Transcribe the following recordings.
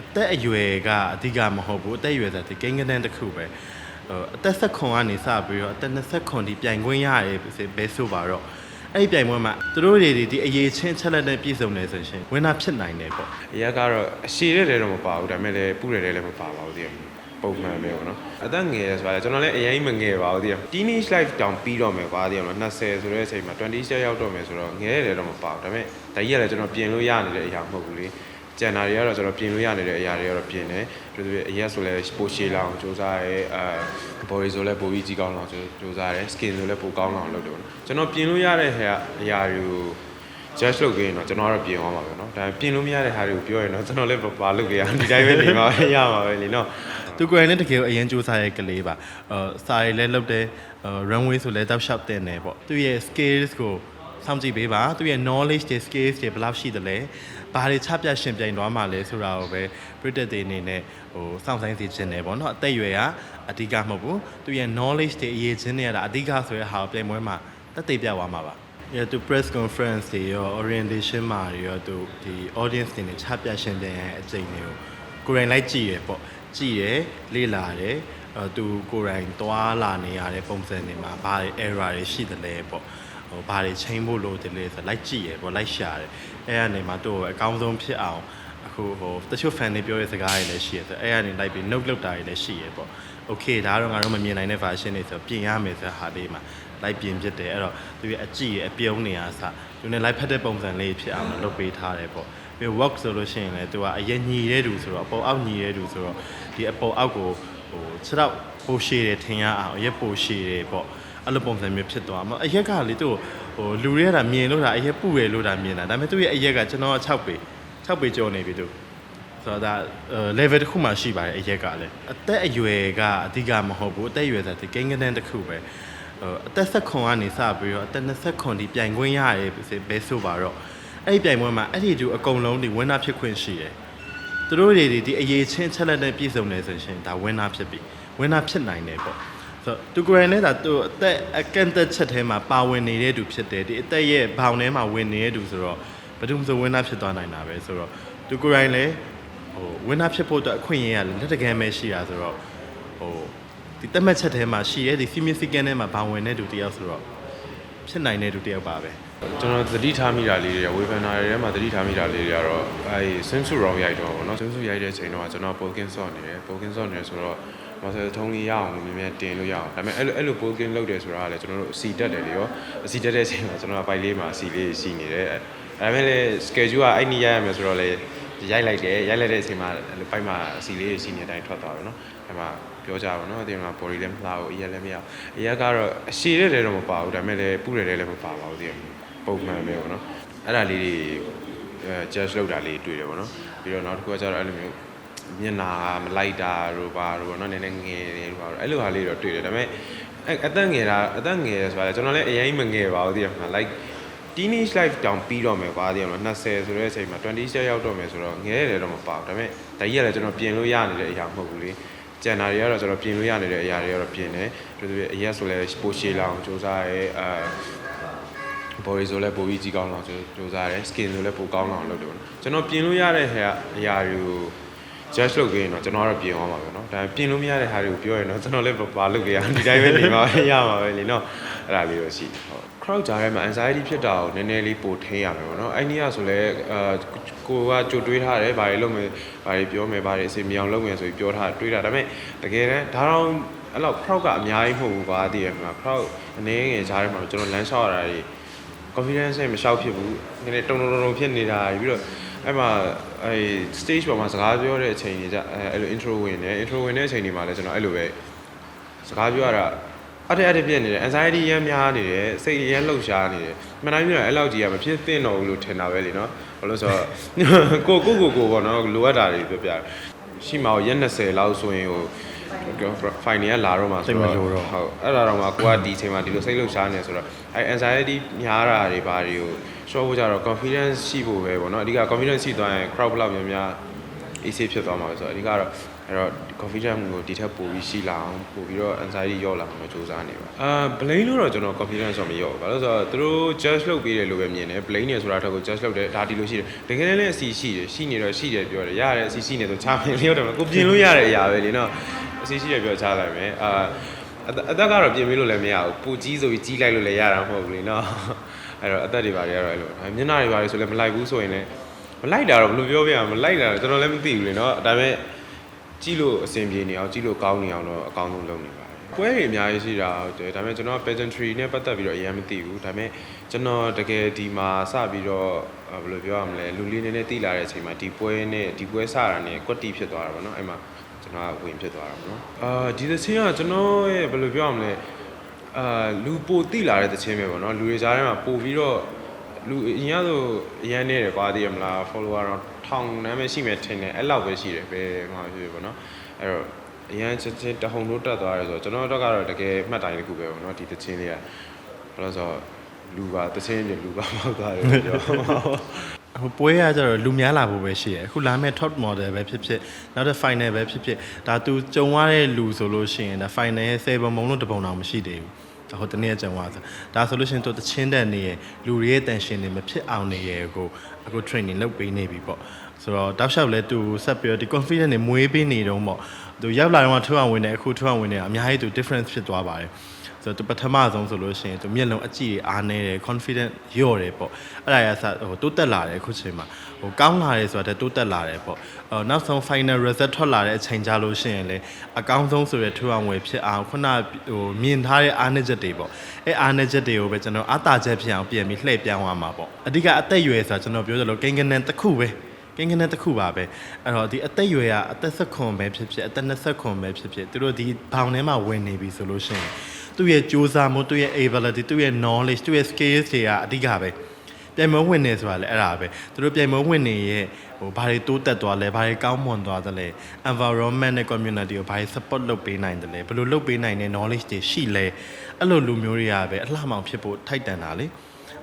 အသက်အရွယ်ကအဓိကမဟုတ်ဘူးအသက်အရွယ်ဆိုတဲ့ကိန်းဂဏန်းတစ်ခုပဲဟိုအသက်ဆက်ခွန်ကနေစပြီးတော့အသက်20ခွန်ဒီပြိုင်ခွင့်ရတယ်ဘယ်ဆိုပါတော့အဲ့ဒီပြိုင်ပွဲမှာသူတို့တွေဒီအရေးချင်းချက်လက်နဲ့ပြည့်စုံနေဆိုရှင်ဝင်းနာဖြစ်နိုင်တယ်ပေါ့အရက်ကတော့အရှိတဲ့တယ်တော့မပါဘူးဒါပေမဲ့လည်းပူတယ်တယ်လည်းမပါပါဘူးတည်းပုံမှန်ပဲပေါ့နော်အသက်ငယ်ဆိုတော့ကျွန်တော်လည်းအရင်မငယ်ပါဘူးတည်း teenage life တောင်ပြီးတော့မယ်ကွာတည်းမ20ဆိုတဲ့အချိန်မှာ20 year ရောက်တော့မယ်ဆိုတော့ငယ်တယ်တော့မပါဘူးဒါပေမဲ့ဒါကြီးကလည်းကျွန်တော်ပြင်လို့ရနေတဲ့အရာမဟုတ်ဘူးလေ ကျန်တာတွေကတော့ကျွန်တော်ပြင်လို့ရနေတဲ့အရာတွေကတော့ပြင်တယ်သူတို့အရက်ဆိုလည်းပိုရှည်လောင်စူးစမ်းရဲအဲ body ဆိုလည်းပိုပြီးကြီးကောင်းလောင်စူးစမ်းရဲ skin ဆိုလည်းပိုကောင်းလောင်လုပ်တယ်ပေါ့နော်ကျွန်တော်ပြင်လို့ရတဲ့ဟာအရာတွေကို judge လုပ်ခဲ့ရင်တော့ကျွန်တော်ကတော့ပြင်သွားမှာပဲเนาะဒါပေမဲ့ပြင်လို့မရတဲ့ဟာတွေကိုပြောရင်တော့ကျွန်တော်လည်းဘာလုပ်ကြရဒီတိုင်းပဲနေမှာပဲရမှာပဲလीเนาะ သူကိုယ်တိုင်လည်းတကယ်အရင်စူးစမ်းရဲ့ကလေးပါအဲစာရီလည်းလုပ်တယ်အဲ runway ဆိုလည်းတောက်လျှောက်တင်တယ်ပေါ့သူရဲ့ skills ကိုစောင့်ကြည့်ပေးပါသူရဲ့ knowledge တွေ skills တွေဘယ်လောက်ရှိသလဲ ဘာတွေချပြရှင်ပြိုင်သွားမှာလဲဆိုတာကိုပဲပြည်သက်တွေအနေနဲ့ဟိုစောင့်ဆိုင်စီခြင်းတယ်ပေါ့နော်အသက်အရွယ်ကအဓိကမဟုတ်ဘူးသူရဲ့ knowledge တွေအရေးချင်းတွေရတာအဓိကဆိုတဲ့ဟာကိုပြိုင်ပွဲမှာတက်သေးပြသွားမှာပါရတူ press conference တွေရော orientation မှာတွေရောသူဒီ audience တွေနဲ့ချပြရှင်ပြန်ရဲ့အချိန်တွေကိုကိုယ်တိုင်လိုက်ကြည့်ရပေါ့ကြည့်ရလေ့လာတယ်အဲသူကိုယ်တိုင်သွားလာနေရတဲ့ပုံစံတွေမှာဘာတွေ error တွေရှိသလဲပေါ့ ဟိုဘာတွေချိန်ဖို့လိုတယ်လဲဆိုလိုက်ကြည့်ရပေါ့လိုက်ရှာတယ်အဲ့ကနေမှသူ့ကိုအကောင်းဆုံးဖြစ်အောင်အခုဟိုတချို့ fan တွေပြောတဲ့စကားတွေလည်းရှိရဆိုအဲ့ကနေလိုက်ပြီး note လုပ်တာတွေလည်းရှိရပေါ့ okay ဒါတော့ငါတို့မမြင်နိုင်တဲ့ version တွေဆိုပြင်ရမယ်ဆိုတဲ့ဟာလေးမှာလိုက်ပြင်ဖြစ်တယ်အဲ့တော့သူရဲ့အကြည့်ရဲ့အပြုံးနေအားစသူနဲ့လိုက်ဖက်တဲ့ပုံစံလေးဖြစ်အောင်လုပ်ပေးထားတယ်ပေါ့ပြီး work ဆိုလို့ရှိရင်လည်းသူကအရင်ညီတဲ့သူဆိုတော့အပေါ်အောက်ညီတဲ့သူဆိုတော့ဒီအပေါ်အောက်ကိုဟိုခြေတော့ပိုရှည်တယ်ထင်ရအောင်အရက်ပိုရှည်တယ်ပေါ့ အဲ့လိုပုံစံမျိုးဖြစ်သွားမှာအရက်ကလေသူ့ဟိုလူတွေကမြင်လို့တာအရက်ပူရလို့တာမြင်တာဒါပေမဲ့သူ့ရဲ့အရက်ကကျွန်တော်က6ပေ6ပေကျော်နေပြီသူဆိုတော့ဒါ level တစ်ခုမှရှိပါတယ်အရက်ကလည်းအသက်အရွယ်ကအဓိကမဟုတ်ဘူးအသက်အရွယ်ဆိုတဲ့ကိန်းဂဏန်းတစ်ခုပဲဟိုအသက်ဆက်ခွန်ကနေစပြီးတော့အသက်20ခွန်ဒီပြိုင်ခွင့်ရတယ်ဘယ်ဆိုပါတော့အဲ့ဒီပြိုင်ပွဲမှာအဲ့ဒီသူအကုန်လုံးဒီ winner ဖြစ်ခွင့်ရှိတယ်သူတို့တွေဒီအရေးချင်းချက်လက်နဲ့ပြည့်စုံနေဆိုရှင်ဒါ winner ဖြစ်ပြီ winner ဖြစ်နိုင်တယ်ပေါ့ ဆိုတော့သူကိုယ်တိုင်လည်းဒါသူအသက်အကန့်အသတ်ချက်ထဲမှာပါဝင်နေတဲ့သူဖြစ်တယ်ဒီအသက်ရဲ့ဘောင်ထဲမှာဝင်နေတဲ့သူဆိုတော့ဘယ်သူမှမဆို winner ဖြစ်သွားနိုင်တာပဲဆိုတော့သူကိုယ်တိုင်လည်းဟိုဝင်းနာဖြစ်ဖို့အတွက်အခွင့်အရေးရလက်တကယ်ပဲရှိတာဆိုတော့ဟိုဒီတက်မှတ်ချက်ထဲမှာရှိရဲဒီ significant ထဲမှာဘာဝင်တဲ့သူတယောက်ဆိုတော့ဖြစ်နိုင်တဲ့သူတယောက်ပါပဲ ကျွန်တော်သတိထားမိတာလေးတွေဝေဖန်တာတွေထဲမှာသတိထားမိတာလေးတွေကတော့အဲ swimsuit round ရိုက်တော့ဗောနော် swimsuit ရိုက်တဲ့အချိန်တော့ကျွန်တော် poking shot နေတယ် poking shot နေတယ်ဆိုတော့မဆယ်ထုံးလေးရအောင်လို့မြင်မြင်တင်လို့ရအောင်ဒါပေမဲ့အဲ့လိုအဲ့လို poking လုပ်တယ်ဆိုတာကလည်းကျွန်တော်တို့အစီတက်တယ်လေရောအစီတက်တဲ့အချိန်မှာကျွန်တော်ကပိုက်လေးမှာအစီလေးစီနေတယ်ဒါပေမဲ့လည်း schedule ကအဲ့ဒီရိုက်ရမယ်ဆိုတော့လေရိုက်လိုက်တယ်ရိုက်လိုက်တဲ့အချိန်မှာအဲ့လိုပိုက်မှာအစီလေးစီနေတဲ့အတိုင်းထွက်သွားတယ်နော်အဲ့မှာပြောကြပါတော့ဒီမှာ body လည်းမလှဘူးအရက်လည်းမရအရက်ကတော့အရှိတဲ့တယ်တော့မပါဘူးဒါပေမဲ့လည်းပူတယ်တယ်လည်းမပါပါဘူးဒီ ပုံမှန်ပဲပေါ့နော်အဲ့ဒါလေးတွေအဲ judge လုပ်တာလေးတွေ့တယ်ပေါ့နော်ပြီးတော့နောက်တစ်ခုကကျတော့အဲ့လိုမျိုးမျက်နာမလိုက်တာတို့ပါတို့ပေါ့နော်နည်းနည်းငယ်တယ်တို့ပါတို့အဲ့လိုဟာလေးတော့တွေ့တယ်ဒါပေမဲ့အဲ့အသက်ငယ်တာအသက်ငယ်တယ်ဆိုတာကျွန်တော်လည်းအရင်မငယ်ပါဘူးဒီမှာ like teenage life တောင်ပြီးတော့မယ်ကွာဒီမှာ20ဆိုတဲ့အချိန်မှာ20 year ရောက်တော့မယ်ဆိုတော့ငယ်တယ်တော့မပါဘူးဒါပေမဲ့ဒါကြီးကလည်းကျွန်တော်ပြင်လို့ရနေတဲ့အရာမဟုတ်ဘူးလေကျန်တာတွေကတော့ကျွန်တော်ပြင်လို့ရနေတဲ့အရာတွေကတော့ပြင်တယ်သူတို့အရက်ဆိုလည်းပိုရှည်လောင်စူးစမ်းရဲအဲ body ဆိုလည်းပိုပြီးကြီးကောင်းလောင်စူးစမ်းရဲ skin ဆိုလည်းပိုကောင်းလောင်လုပ်တယ်ပေါ့နော်ကျွန်တော်ပြင်လို့ရတဲ့ဟာအရာတွေကို judge လုပ်ခဲ့ရင်တော့ကျွန်တော်ကတော့ပြင်သွားမှာပဲเนาะဒါပြင်လို့မရတဲ့ဟာတွေကိုပြောရင်တော့ကျွန်တော်လည်းဘာလုပ်ကြရဒီတိုင်းပဲနေမှာပဲရမှာပဲလေเนาะအဲ့ဒါလေးတော့ရှိတယ်ဟုတ် crowd ကြားထဲမှာ anxiety ဖြစ်တာကိုနည်းနည်းလေးပိုထိန်းရမယ်ပေါ့နော်အဲ့ဒီကဆိုလဲအာကိုကကြိုတွေးထားတယ်ဘာတွေလုပ်မယ်ဘာတွေပြောမယ်ဘာတွေအစီအမြောင်လုပ်မယ်ဆိုပြီးပြောထားတွေးတာဒါပေမဲ့တကယ်တမ်းဒါတော့အဲ့လောက် crowd ကအများကြီးမဟုတ်ဘူးကွာတည်ရမှာ crowd အနေငယ်ကြားထဲမှာကျွန်တော်လမ်းလျှောက်ရတာတွေ confidence နဲ့မလျှောက်ဖြစ်ဘူးနည်းနည်းတုံတုံတုံဖြစ်နေတာပြီးတော့အဲ့မှာအဲ stage ပေါ်မှာစကားပြောတဲ့အချိန်တွေကြအဲအဲ့လို intro ဝင်တယ် intro ဝင်တဲ့အချိန်တွေမှာလည်းကျွန်တော်အဲ့လိုပဲစကားပြောရတာအတက်အတက်ပြည့်နေတယ် anxiety ရမ်းများနေတယ်စိတ်ရမ်းလှုပ်ရှားနေတယ်မှန်တိုင်းပြောရင်အဲ့လောက်ကြီးကမဖြစ်သင့်တော့ဘူးလို့ထင်တာပဲလीနော်ဘာလို့ဆိုတော့ကိုကိုကိုကိုပေါ့နော်လိုအပ်တာတွေပြောပြရှိမှာရက်20လောက်ဆိုရင်ဟို fine ကလာတော့မှာဆိုတော့ဟုတ်အဲ့ဒါတော့မှကိုကဒီအချိန်မှာဒီလိုစိတ်လှုပ်ရှားနေဆိုတော့အဲ anxiety များတာတွေဘာတွေကို show ဖို့ကြတော့ confidence ရှိဖို့ပဲပေါ့နော်အဓိက confidence ရှိသွားရင် crowd ဘလောက်များများအေးဆေးဖြစ်သွားမှာပဲဆိုတော့အဓိကတော့အဲ့တော့ confidence ကိုဒီထက်ပိုပြီးရှိလာအောင်ပိုပြီးတော့ anxiety ရော့လာအောင်စူးစမ်းနေပါအာ blame လို့တော့ကျွန်တော် confidence တော့မရော့ဘူးဘာလို့လဲဆိုတော့သူတို့ judge လုပ်ပေးတယ်လို့ပဲမြင်တယ် blame နေဆိုတာတော့ကို judge လုပ်တယ်ဒါဒီလိုရှိတယ်တကယ်လည်းအစီရှိတယ်ရှိနေတော့ရှိတယ်ပြောတယ်ရတယ်အစီရှိနေဆိုချာပြင်လျော့တယ်မကိုပြင်လို့ရတဲ့အရာပဲလေနော် အစီရှိတယ်ပြောချလိုက်မယ်အာအသက်အသက်ကတော့ပြင်ပေးလို့လည်းမရဘူးပူကြီးဆိုပြီးကြီးလိုက်လို့လည်းရတာမဟုတ်ဘူးလေနော်အဲ့တော့အသက်တွေပါတွေကတော့အဲ့လိုမျက်နှာတွေပါတွေဆိုလည်းမလိုက်ဘူးဆိုရင်လည်းမလိုက်တာတော့ဘယ်လိုပြောပြရမလဲမလိုက်တာတော့ကျွန်တော်လည်းမသိဘူးလေနော်ဒါပေမဲ့ကြည့်လို့အဆင်ပြေနေအောင်ကြည့်လို့ကောင်းနေအောင်တော့အကောင်းဆုံးလုပ်နေပါတယ်။ပွဲတွေအများကြီးရှိတာဟုတ်တယ်ဒါပေမဲ့ကျွန်တော်က pageantry နဲ့ပတ်သက်ပြီးတော့အရင်မသိဘူးဒါပေမဲ့ကျွန်တော်တကယ်ဒီမှာစပြီးတော့ဘယ်လိုပြောရမလဲလူလေးနည်းနည်းတည်လာတဲ့အချိန်မှာဒီပွဲနဲ့ဒီပွဲစတာနဲ့ကွက်တီဖြစ်သွားတာပေါ့နော်အဲ့မှာ ကျွန်တော်ကဝင်ဖြစ်သွားတာပေါ့နော်အာဒီသချင်းကကျွန်တော်ရဲ့ဘယ်လိုပြောရမလဲအာလူပိုတည်လာတဲ့သချင်းပဲပေါ့နော်လူတွေကြားထဲမှာပို့ပြီးတော့လူအရင်ကဆိုအရန်နေတယ်ကွာသိရမလား follower တော့ထောင်နမ်းပဲရှိမယ်ထင်တယ်အဲ့လောက်ပဲရှိတယ်ပဲမှာဖြစ်ဖြစ်ပေါ့နော်အဲ့တော့အရန်ချက်ချင်းတဟုန်တို့တက်သွားရဲဆိုတော့ကျွန်တော်တို့ကတော့တကယ်မှတ်တိုင်တစ်ခုပဲပေါ့နော်ဒီတချင်းလေးကဘာလို့လဲဆိုတော့လူပါတချင်းပြလူပါမောက်သွားတယ်လို့ပြော ဟိုပွဲကကျတော့လူများလာဖို့ပဲရှိရယ်အခုလာမဲ့ top model ပဲဖြစ်ဖြစ်နောက်တဲ့ final ပဲဖြစ်ဖြစ်ဒါသူကြုံရတဲ့လူဆိုလို့ရှိရင်ဒါ final ရဲ့7ပုံလုံးတစ်ပုံတောင်မရှိသေးဘူးဒါဟိုတနေ့ကြုံရဆိုဒါဆိုလို့ရှိရင်သူတချင်းတဲ့နေရလူတွေရဲ့တန်ရှင်တွေမဖြစ်အောင်နေရကိုအခု training လုပ်ပေးနေပြီပေါ့ဆိုတော့တောက်လျှောက်လဲသူဆက်ပြီးတော့ဒီ confidence တွေမွေးပေးနေတော့ပေါ့သူရောက်လာတော့ထွန်းအောင်ဝင်တယ်အခုထွန်းအောင်ဝင်တယ်အများကြီးသူ difference ဖြစ်သွားပါတယ် ဆိုတော့သူပထမဆုံးဆိုလို့ရှိရင်သူမျက်လုံးအကြည့်အားနေတယ် confident ညော့တယ်ပေါ့အဲ့ဒါရစဟိုတိုးတက်လာတယ်အခုချိန်မှာဟိုကောင်းလာတယ်ဆိုတာတည်းတိုးတက်လာတယ်ပေါ့အော်နောက်ဆုံး final result ထွက်လာတဲ့အချိန်ကြလို့ရှိရင်လေအကောင်းဆုံးဆိုရထူအောင်ဝယ်ဖြစ်အောင်ခုနဟိုမြင်ထားတဲ့အားနည်းချက်တွေပေါ့အဲ့အားနည်းချက်တွေကိုပဲကျွန်တော်အသာချက်ဖြစ်အောင်ပြန်ပြီးလှည့်ပြောင်းသွားမှာပေါ့အဓိကအသက်အရွယ်ဆိုတာကျွန်တော်ပြောသလိုကိန်းကနန်တစ်ခုပဲကင်းကနဲ့တစ်ခုပါပဲအဲ့တော့ဒီအသက်အရွယ်ကအသက်ဆက်ခွန်ပဲဖြစ်ဖြစ်အသက်20ခွန်ပဲဖြစ်ဖြစ်သူတို့ဒီဘောင်ထဲမှာဝင်နေပြီဆိုလို့ရှိရင် သူ့ရဲ့စူးစမ်းမှုသူ့ရဲ့ ability သူ့ရဲ့ knowledge သူ့ရဲ့ skills တွေကအဓိကပဲပြိုင်မဝင်နေဆိုတာလည်းအဲ့ဒါပဲသူတို့ပြိုင်မဝင်နေရဲ့ဟိုဘာတွေတိုးတက်သွားလဲဘာတွေကောင်းမွန်သွားသလဲ environment နဲ့ community ကိုဘာတွေ support လုပ်ပေးနိုင်တယ်လဲဘယ်လိုလုပ်ပေးနိုင်တဲ့ knowledge တွေရှိလဲအဲ့လိုလူမျိုးတွေကပဲအလှမောင်ဖြစ်ဖို့ထိုက်တန်တာလေ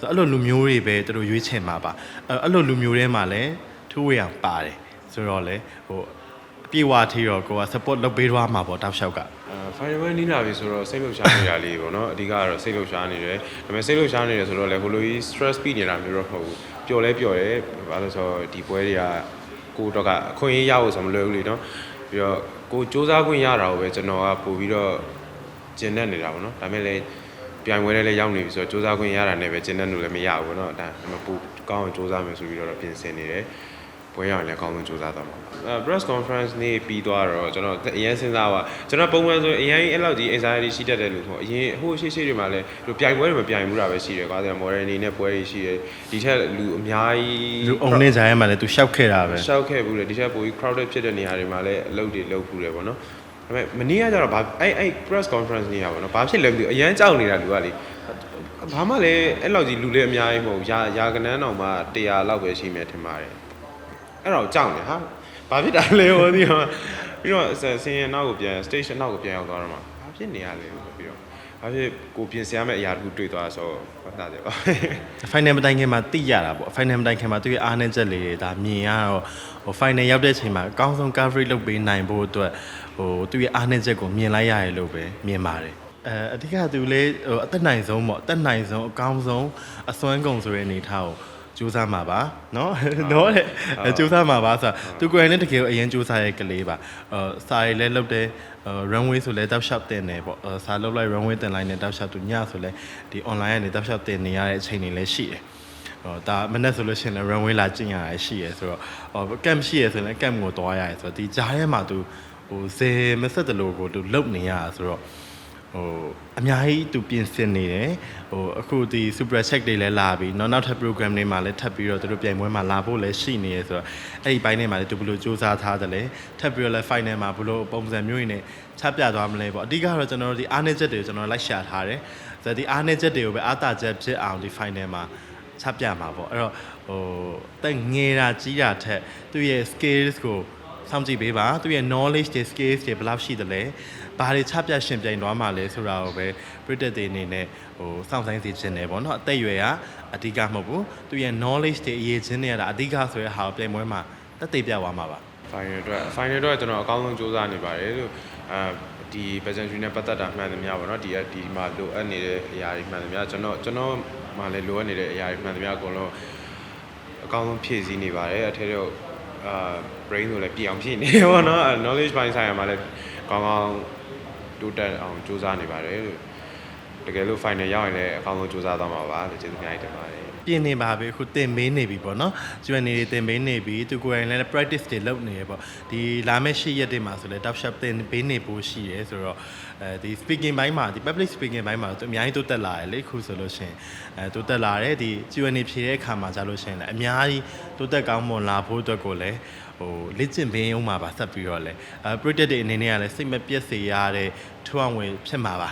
ဆိုတော့အဲ့လိုလူမျိုးတွေပဲသူတို့ရွေးချယ်မှာပါအဲ့အဲ့လိုလူမျိုးတွေမှာလည်းထူးဝေအောင်ပါတယ်ဆိုတော့လေဟိုအ ပြေဝထီတော့ကိုက support လုပ်ပေးသွားမှာပေါ့တောက်လျှောက်ကအာ final one နီးလာပြီဆိုတော့စိတ်လှုပ်ရှားနေတာလေးပေါ့နော်အဓိကကတော့စိတ်လှုပ်ရှားနေတယ်ဒါပေမဲ့စိတ်လှုပ်ရှားနေတယ်ဆိုတော့လေဟိုလိုကြီး stress ပြီးနေတာမျိုးတော့မဟုတ်ဘူးပျော်လဲပျော်တယ်ဘာလို့လဲဆိုတော့ဒီပွဲတွေကကိုတော့ကအခွင့်အရေးရဖို့ဆိုမလွယ်ဘူးလေနော်ပြီးတော့ကိုစူးစမ်းခွင့်ရတာကိုပဲကျွန်တော်ကပို့ပြီးတော့ကျင်တတ်နေတာပေါ့နော်ဒါပေမဲ့လည်းပြိုင်ပွဲထဲလည်းရောက်နေပြီဆိုတော့စူးစမ်းခွင့်ရတာနဲ့ပဲကျင်တတ်လို့လည်းမရဘူးပေါ့နော်ဒါပေမဲ့ပို့ကောင်းအောင်စူးစမ်းမယ်ဆိုပြီးတော့ပြင်ဆင်နေတယ် ပွဲရအောင်လည်းအကောင်းဆုံးစူးစမ်းသွားမှာအဲ press conference နေ့ပြီးသွားတော့ကျွန်တော်အရင်စဉ်းစားပါကျွန်တော်ပုံမှန်ဆိုအရင်အဲ့လောက်ကြီး anxiety ရှိတတ်တယ်လို့ဆိုအရင်ဟိုရှိရှိတွေမှာလည်းဒီပြိုင်ပွဲတွေမပြိုင်ဘူးတာပဲရှိတယ်ကွာဆိုတော့ model အနေနဲ့ပွဲတွေရှိတယ်ဒီထက်လူအများကြီးလူအုံနေကြရဲမှာလည်းသူရှောက်ခဲ့တာပဲရှောက်ခဲ့ဘူးလေဒီထက်ပိုပြီး crowded ဖြစ်တဲ့နေရာတွေမှာလည်းအလုပ်တွေလုပ်ဘူးလေပေါ့နော်ဒါပေမဲ့မနေ့ကကျတော့ဘာအဲ့အဲ့ press conference နေရပါတော့ဘာဖြစ်လဲမသိဘူးအရန်ကြောက်နေတာလူကလေဘာမှလည်းအဲ့လောက်ကြီးလူလည်းအများကြီးမဟုတ်ဘူးရာရာကနန်းတော်မှ100လောက်ပဲရှိမယ်ထင်ပါတယ် အဲ့တော့ကြောက်နေဟာဘာဖြစ်တာလဲဟောဒီမှာပြီးတော့ဆင်းရဲနောက်ကိုပြန် station နောက်ကိုပြန်ရောက်သွားတော့မှဘာဖြစ်နေရလဲလို့ပြီးတော့ဘာဖြစ်ကိုပြင်ဆင်ရမယ့်အရာတခုတွေ့သွားဆိုတော့ဘာသာတယ်ပါ final မတိုင်ခင်မှာသိရတာပေါ့ final မတိုင်ခင်မှာသူရဲ့အားနည်းချက်လေးတွေဒါမြင်ရတော့ဟို final ရောက်တဲ့အချိန်မှာအကောင်းဆုံး coverage လုပ်ပေးနိုင်ဖို့အတွက်ဟိုသူရဲ့အားနည်းချက်ကိုမြင်လိုက်ရတယ်လို့ပဲမြင်ပါတယ်အဲအဓိကသူလေးဟိုအသက်နိုင်ဆုံးပေါ့အသက်နိုင်ဆုံးအကောင်းဆုံးအစွမ်းကုန်ဆိုတဲ့အနေထားကို စူးစမ်းမှာပါเนาะเนาะတဲ့စူးစမ်းမှာပါဆိုတာသူကိုယ်တိုင်လည်းတကယ်ကိုအရင်စူးစမ်းရဲ့ကလေးပါအဲစာရီလည်းလုပ်တယ်အဲ runway ဆိုလဲတောက်လျှောက်တင်တယ်ပေါ့အဲစာလုပ်လိုက် runway တင်လိုက်နေတောက်လျှောက်သူညဆိုလဲဒီ online ကနေတောက်လျှောက်တင်နေရတဲ့အချိန်တွေလည်းရှိတယ်ဟောဒါမနေ့ဆိုလို့ရှိရင်လည်း runway လာကျင့်ရတာရှိရယ်ဆိုတော့ဟော camp ရှိရယ်ဆိုရင်လည်း camp ကိုသွားရတယ်ဆိုတော့ဒီကြားထဲမှာသူဟိုဇယ်မဆက်တလို့ကိုသူလုံနေရတာဆိုတော့ ဟိုအများကြီးသူပြင်ဆင်နေတယ်ဟိုအခုဒီ super check တွေလည်းလာပြီเนาะနောက်ထပ် program တွေမှာလည်းထပ်ပြီးတော့သူတို့ပြိုင်ပွဲမှာလာဖို့လည်းရှိနေရယ်ဆိုတော့အဲ့ဒီဘိုင်းထဲမှာလည်းသူဘယ်လိုစူးစမ်းထားတယ်လဲထပ်ပြီးတော့လည်း final မှာဘယ်လိုပုံစံမျိုးတွေနဲ့ချပြသွားမလဲပေါ့အဓိကတော့ကျွန်တော်တို့ဒီအားနည်းချက်တွေကိုကျွန်တော်လိုက်ရှာထားတယ်ဆိုတော့ဒီအားနည်းချက်တွေကိုပဲအားတာချက်ဖြစ်အောင်ဒီ final မှာ ချပြမှာပေါ့အဲ့တော့ဟိုတက်ငယ်တာကြီးတာထက်သူ့ရဲ့ skills ကိုစောင့်ကြည့်ပေးပါသူ့ရဲ့ knowledge တွေ skills တွေဘယ်လောက်ရှိသလဲ ဘာတွေချပြရှင်ပြိုင်သွားမှာလဲဆိုတာကိုပဲပြည်သက်တွေအနေနဲ့ဟိုစောင့်ဆိုင်စေချင်တယ်ပေါ့နော်အသက်အရွယ်ကအဓိကမဟုတ်ဘူးသူ့ရဲ့ knowledge တွေအရေးချင်းတွေရတာအဓိကဆိုတဲ့ဟာကိုပြိုင်ပွဲမှာတက်သေးပြသွားမှာပါ final အတွက် final အတွက်ကျွန်တော်အကောင်းဆုံးစူးစမ်းနေပါတယ်လို့အဲဒီ presentation နဲ့ပတ်သက်တာမှန်သမျှပေါ့နော်ဒီဒီမှာလိုအပ်နေတဲ့အရာတွေမှန်သမျှကျွန်တော်ကျွန်တော်မှလည်းလိုအပ်နေတဲ့အရာတွေမှန်သမျှအကုန်လုံးအကောင်းဆုံးဖြည့်ဆည်းနေပါတယ်အထက်တော့အာ brain ဆိုလည်းပြည့်အောင်ဖြည့်နေတယ်ပေါ့နော် knowledge ပိုင်းဆိုင်ရာမှာလည်းကောင်းကောင်း တိုးတက်အောင်စူးစမ်းနေပါတယ်လို့တကယ်လို့ final ရောက်ရင်လည်းအကောင်းဆုံးစူးစမ်းသွားမှာပါလို့ကျေးဇူးများတင်ပါတယ်ပြင်းနေပါပြီအခုတင်မေးနေပြီပေါ့နော်ကျွမ်းနေတွေတင်မေးနေပြီသူကိုယ်တိုင်လည်း practice တွေလုပ်နေရပေါ့ဒီလာမယ့်၈ရက်တည်းမှာဆိုလဲ top shop တင်ပေးနေဖို့ရှိရဲဆိုတော့အဲဒီ speaking ဘိုင်းမှာဒီ public speaking ဘိုင်းမှာသူအများကြီးတိုးတက်လာတယ်လေခုဆိုလို့ရှိရင်အဲတိုးတက်လာတယ်ဒီကျွမ်းနေဖြေတဲ့အခါမှာကြာလို့ရှိရင်လည်းအများကြီးတိုးတက်ကောင်းမွန်လာဖို့အတွက်ကိုလည်း ဟိုလေ့ကျင့်ပင်အောင်မှာပါဆက်ပြီးတော့လဲအဲ project တွေအနေနဲ့ကလည်းစိတ်မပြတ်စေရတဲ့ထူအောင်ဝင်ဖြစ်မှာပါ